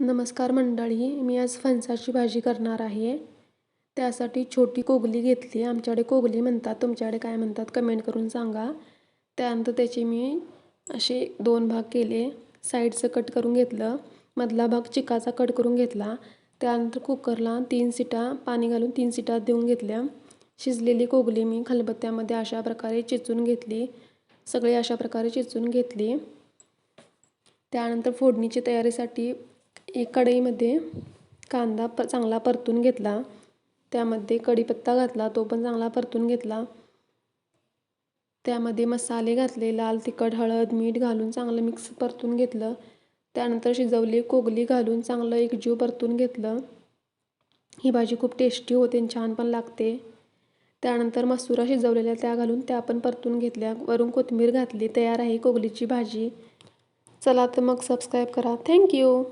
नमस्कार मंडळी मी आज फणसाची भाजी करणार आहे. त्यासाठी छोटी कोगली घेतली. आमच्याकडे कोगली म्हणतात. तुमच्याकडे काय म्हणतात कमेंट करून सांगा. त्यानंतर त्याचे मी असे दोन भाग केले. साईडचं कट करून घेतलं. मधला भाग चिकाचा कट करून घेतला. त्यानंतर कुकरला तीन सिटा पाणी घालून तीन सिटा देऊन घेतल्या. शिजलेली कोगली मी खलबत्त्यामध्ये अशा प्रकारे चिचून घेतली. सगळी अशा प्रकारे चिचून घेतली. त्यानंतर फोडणीची तयारीसाठी एक कढईमध्ये कांदा प चांगला परतून घेतला. त्यामध्ये कढीपत्ता घातला तो पण चांगला परतून घेतला. त्यामध्ये मसाले घातले लाल तिखट हळद मीठ घालून चांगलं मिक्स परतून घेतलं. त्यानंतर शिजवली कोगली घालून चांगलं एक जीव परतून घेतलं. ही भाजी खूप टेस्टी होते आणि छान पण लागते. त्यानंतर मसुरा शिजवलेल्या त्या घालून त्या पण परतून घेतल्या. वरून कोथिंबीर घातली तयार आहे कोगलीची भाजी. चला तर मग सबस्क्राईब करा. थँक्यू